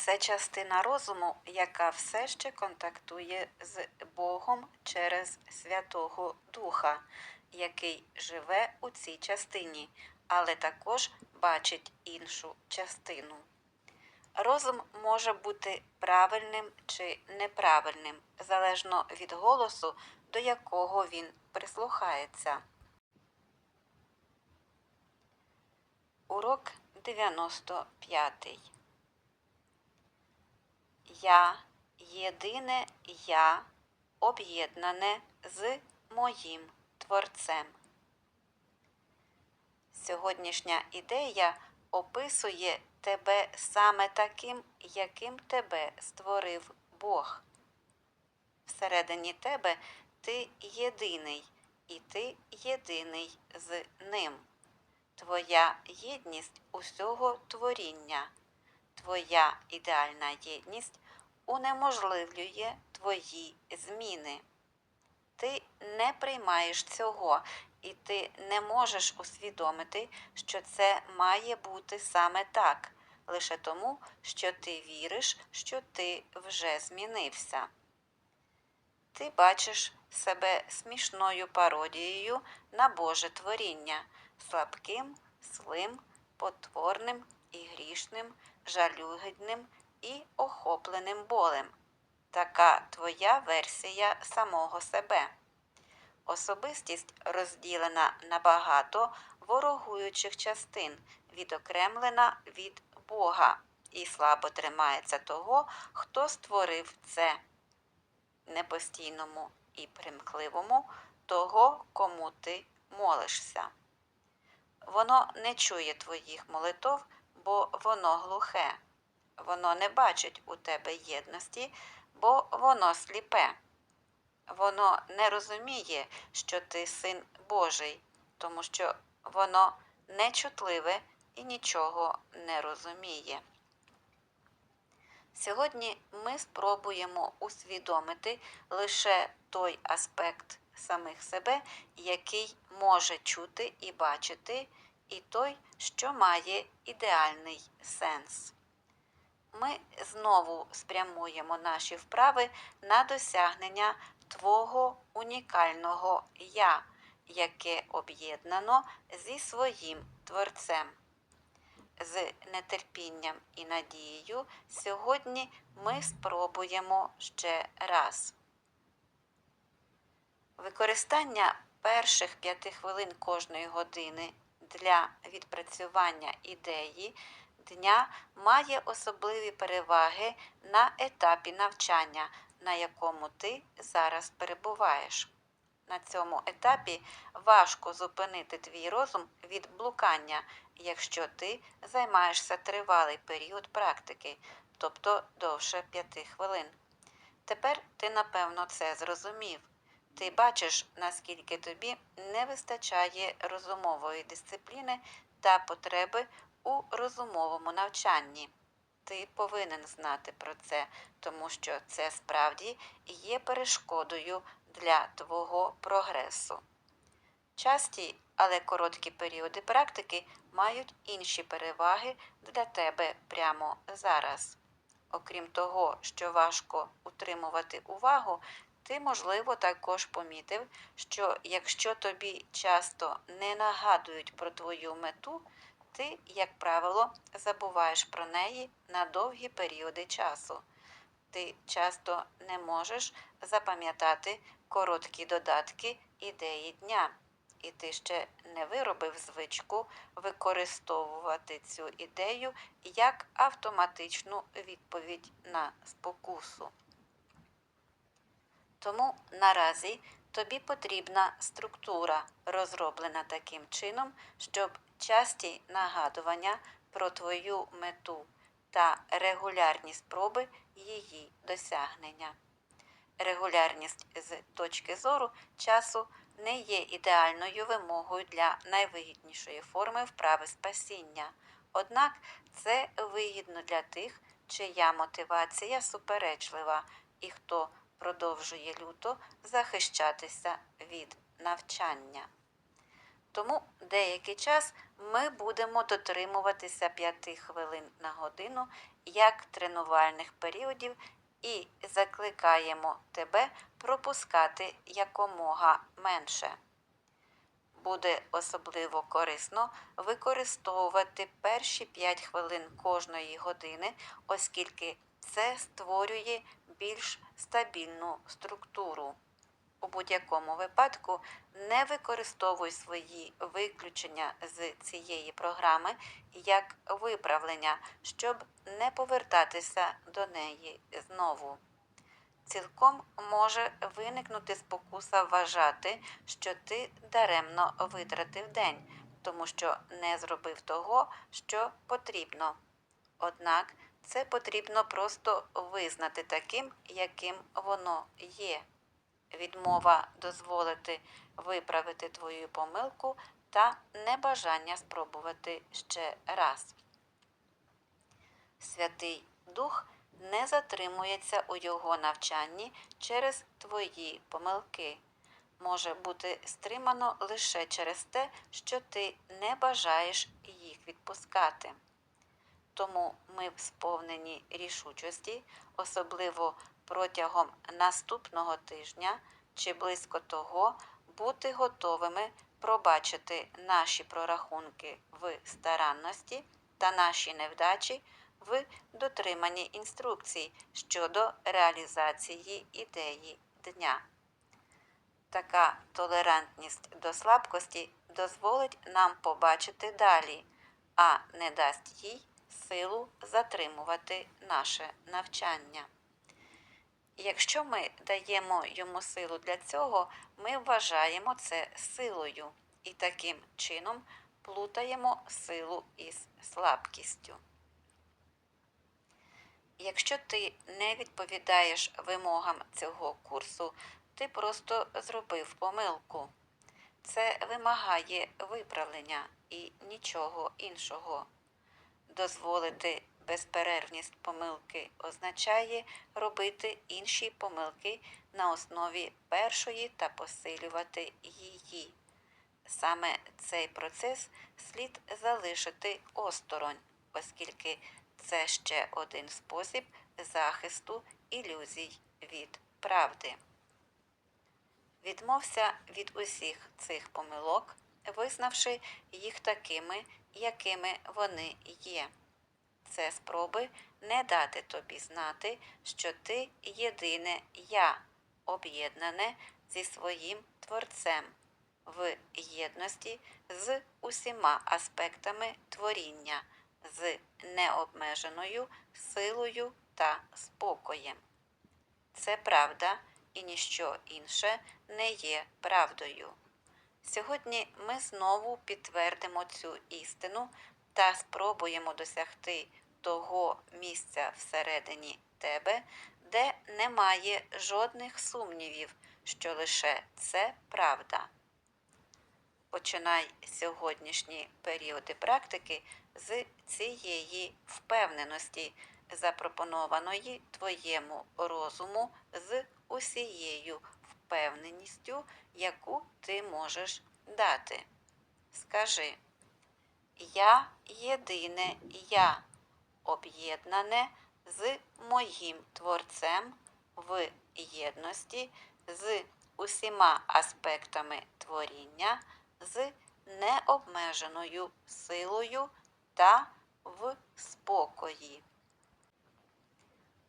це частина розуму, яка все ще контактує з Богом через Святого Духа, який живе у цій частині, але також бачить іншу частину. Розум може бути правильним чи неправильним, залежно від голосу, до якого він прислухається. Урок 95. Я єдине я об'єднане з моїм Творцем. Сьогоднішня ідея описує тебе саме таким, яким тебе створив Бог. Всередині тебе ти єдиний, і ти єдиний з ним. Твоя єдність усього творіння, твоя ідеальна єдність унеможливлює твої зміни. Ти не приймаєш цього, і ти не можеш усвідомити, що це має бути саме так, лише тому, що ти віриш, що ти вже змінився. Ти бачиш себе смішною пародією на Боже творіння, слабким, злим, потворним і грішним, жалюгідним і охопленим болем. Така твоя версія самого себе. Особистість розділена на багато ворогуючих частин, відокремлена від Бога і слабо тримається того, хто створив це непостійному і примхливому того, кому ти молишся. Воно не чує твоїх молитов, бо воно глухе. Воно не бачить у тебе єдності, бо воно сліпе. Воно не розуміє, що ти син Божий, тому що воно нечутливе і нічого не розуміє. Сьогодні ми спробуємо усвідомити лише той аспект самих себе, який може чути і бачити, і той, що має ідеальний сенс. Ми знову спрямуємо наші вправи на досягнення Твого унікального Я, яке об'єднано зі своїм Творцем. З нетерпінням і надією сьогодні ми спробуємо ще раз. Використання перших п'яти хвилин кожної години для відпрацювання ідеї дня має особливі переваги на етапі навчання, на якому ти зараз перебуваєш. На цьому етапі важко зупинити твій розум від блукання, якщо ти займаєшся тривалий період практики, тобто довше п'яти хвилин. Тепер ти напевно це зрозумів. Ти бачиш, наскільки тобі не вистачає розумової дисципліни та потреби у розумовому навчанні. Ти повинен знати про це, тому що це справді є перешкодою для твого прогресу. Часті, але короткі періоди практики мають інші переваги для тебе прямо зараз. Окрім того, що важко утримувати увагу, ти, можливо, також помітив, що якщо тобі часто не нагадують про твою мету, ти, як правило, забуваєш про неї на довгі періоди часу. Ти часто не можеш запам'ятати короткі додатки ідеї дня, і ти ще не виробив звичку використовувати цю ідею як автоматичну відповідь на спокусу. Тому наразі тобі потрібна структура, розроблена таким чином, щоб часті нагадування про твою мету та регулярні спроби її досягнення. Регулярність з точки зору часу не є ідеальною вимогою для найвигіднішої форми вправи спасіння. Однак це вигідно для тих, чия мотивація суперечлива і хто продовжує люто захищатися від навчання. Тому деякий час ми будемо дотримуватися 5 хвилин на годину як тренувальних періодів і закликаємо тебе пропускати якомога менше. Буде особливо корисно використовувати перші 5 хвилин кожної години, оскільки це створює більш стабільну структуру. У будь-якому випадку не використовуй свої виключення з цієї програми як виправлення, щоб не повертатися до неї знову. Цілком може виникнути спокуса вважати, що ти даремно витратив день, тому що не зробив того, що потрібно. Однак це потрібно просто визнати таким, яким воно є. Відмова дозволити виправити твою помилку та небажання спробувати ще раз. Святий Дух не затримується у його навчанні через твої помилки. Може бути стримано лише через те, що ти не бажаєш їх відпускати. Тому ми сповнені рішучості, особливо протягом наступного тижня чи близько того, бути готовими пробачити наші прорахунки в старанності та наші невдачі в дотриманні інструкцій щодо реалізації ідеї дня. Така толерантність до слабкості дозволить нам побачити далі, а не дасть їй силу затримувати наше навчання. Якщо ми даємо йому силу для цього, ми вважаємо це силою і таким чином плутаємо силу із слабкістю. Якщо ти не відповідаєш вимогам цього курсу, ти просто зробив помилку. Це вимагає виправлення і нічого іншого. Дозволити безперервність помилки означає робити інші помилки на основі першої та посилювати її. Саме цей процес слід залишити осторонь, оскільки це ще один спосіб захисту ілюзій від правди. Відмовся від усіх цих помилок, визнавши їх такими, якими вони є. Це спроби не дати тобі знати, що ти єдине я, об'єднане зі своїм Творцем в єдності з усіма аспектами творіння, з необмеженою силою та спокоєм. Це правда і ніщо інше не є правдою. Сьогодні ми знову підтвердимо цю істину та спробуємо досягти того місця всередині тебе, де немає жодних сумнівів, що лише це правда. Починай сьогоднішні періоди практики з цієї впевненості, запропонованої твоєму розуму з усією впевненістю, яку ти можеш дати. Скажи, я єдине я, об'єднане з моїм Творцем в єдності з усіма аспектами творіння, з необмеженою силою та в спокої.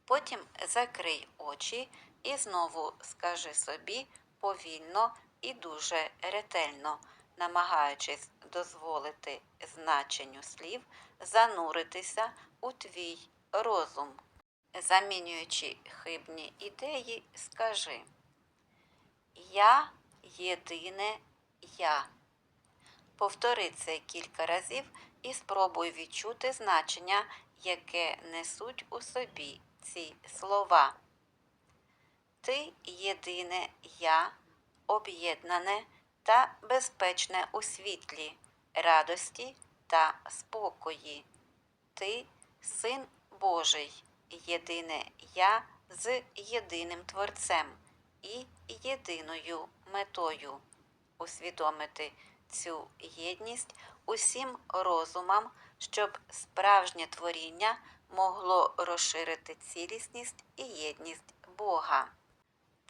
Потім закрий очі і знову скажи собі повільно і дуже ретельно, намагаючись дозволити значенню слів зануритися у твій розум. Замінюючи хибні ідеї, скажи Я єдине я. Повтори це кілька разів і спробуй відчути значення, яке несуть у собі ці слова. Ти єдине я, об'єднане та безпечне у світлі, радості та спокої. Ти син Божий, єдине я з єдиним Творцем і єдиною метою усвідомити цю єдність усім розумам, щоб справжнє творіння могло розширити цілісність і єдність Бога.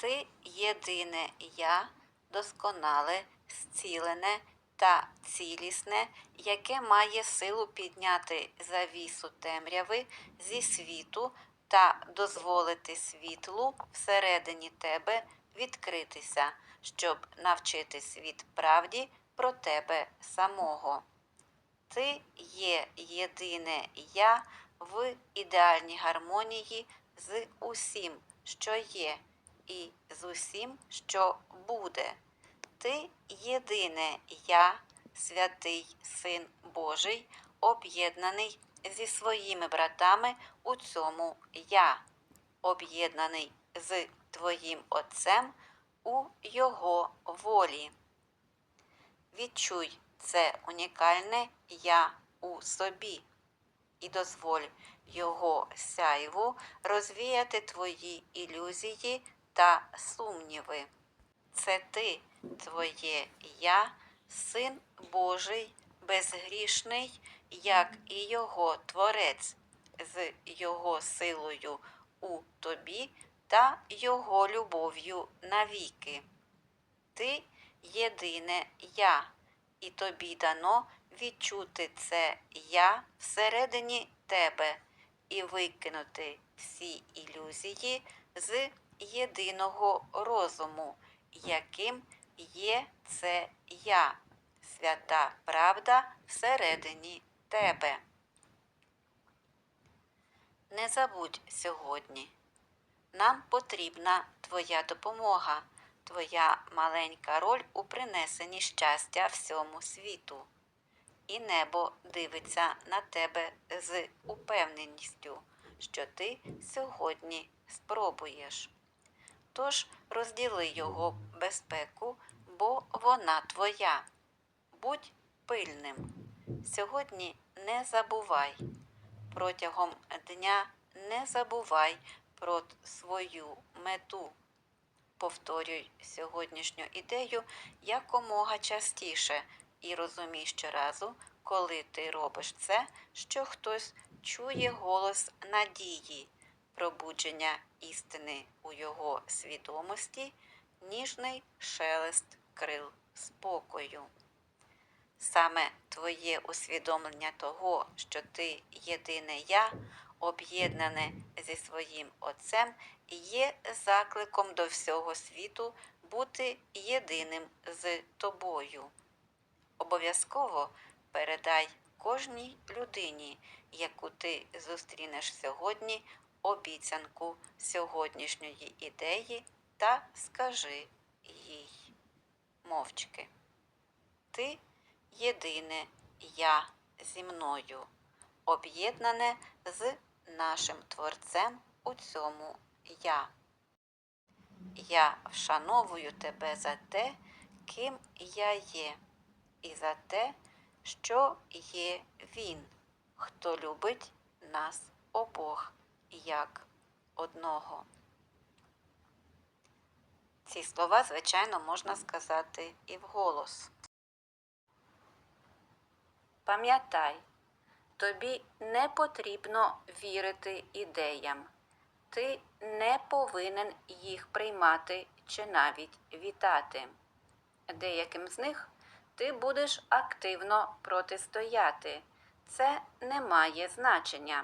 Ти єдине Я, досконале, зцілене та цілісне, яке має силу підняти завісу темряви зі світу та дозволити світлу всередині тебе відкритися, щоб навчити світ правді про тебе самого. Ти є єдине Я в ідеальній гармонії з усім, що є, і з усім, що буде. Ти єдине Я, святий Син Божий, об'єднаний зі своїми братами у цьому Я, об'єднаний з Твоїм Отцем у Його волі. Відчуй це унікальне Я у собі і дозволь його сяйву розвіяти твої ілюзії та сумніви. Це ти, твоє Я, Син Божий, безгрішний, як і його Творець, з його силою у тобі та його любов'ю навіки. Ти єдине Я, і тобі дано відчути це Я всередині тебе і викинути всі ілюзії з єдиного розуму, яким є це Я, свята правда всередині тебе. Не забудь сьогодні. Нам потрібна твоя допомога, твоя маленька роль у принесенні щастя всьому світу. І небо дивиться на тебе з упевненістю, що ти сьогодні спробуєш. Тож розділи його безпеку, бо вона твоя. Будь пильним. Сьогодні не забувай. Протягом дня не забувай про свою мету. Повторюй сьогоднішню ідею якомога частіше і розумій щоразу, коли ти робиш це, що хтось чує голос надії, пробудження істини у його свідомості, ніжний шелест крил спокою. Саме твоє усвідомлення того, що ти єдине я, об'єднане зі своїм Отцем, є закликом до всього світу бути єдиним з тобою. Обов'язково передай кожній людині, яку ти зустрінеш сьогодні, обіцянку сьогоднішньої ідеї та скажи їй мовчки. Ти єдине я зі мною, об'єднане з нашим Творцем у цьому я. Я вшановую тебе за те, ким я є, і за те, що є Він, хто любить нас обох як одного. Ці слова, звичайно, можна сказати і вголос. Пам'ятай, тобі не потрібно вірити ідеям. Ти не повинен їх приймати чи навіть вітати. Деяким з них ти будеш активно протистояти. Це не має значення